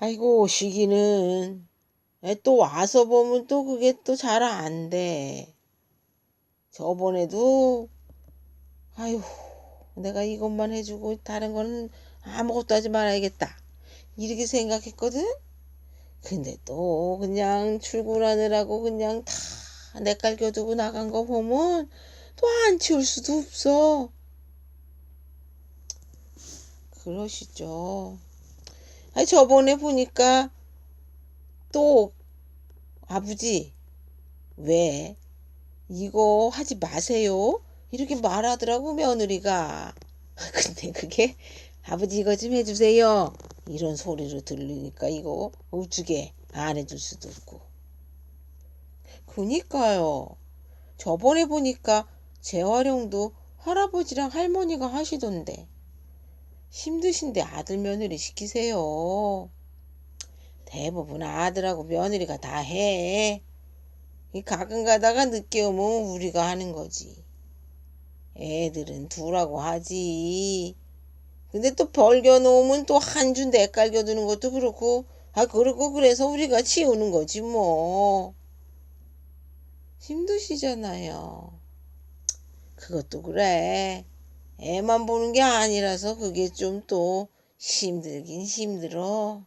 아이고, 시기는. 에, 또 와서 보면 또 그게 또 잘 안 돼. 저번에도, 아유, 내가 이것만 해주고 다른 거는 아무것도 하지 말아야겠다. 이렇게 생각했거든? 근데 또 그냥 출근하느라고 그냥 다 내깔 겨두고 나간 거 보면 또 안 치울 수도 없어. 그러시죠. 저번에 보니까 또 아버지, 왜 이거 하지 마세요? 이렇게 말하더라고, 며느리가. 근데 그게 아버지 이거 좀 해주세요. 이런 소리로 들리니까 이거 우쭈게 안 해줄 수도 없고. 그니까요. 저번에 보니까 재활용도 할아버지랑 할머니가 하시던데. 힘드신데 아들 며느리 시키세요. 대부분 아들하고 며느리가 다 해. 이 가끔 가다가 늦게 오면 우리가 하는 거지. 애들은 두라고 하지. 근데 또 벌겨 놓으면 또한주 내깔겨 두는 것도 그렇고, 아, 그러고 그래서 우리가 치우는 거지, 뭐. 힘드시잖아요. 그것도 그래. 애만 보는 게 아니라서 그게 좀 또 힘들긴 힘들어.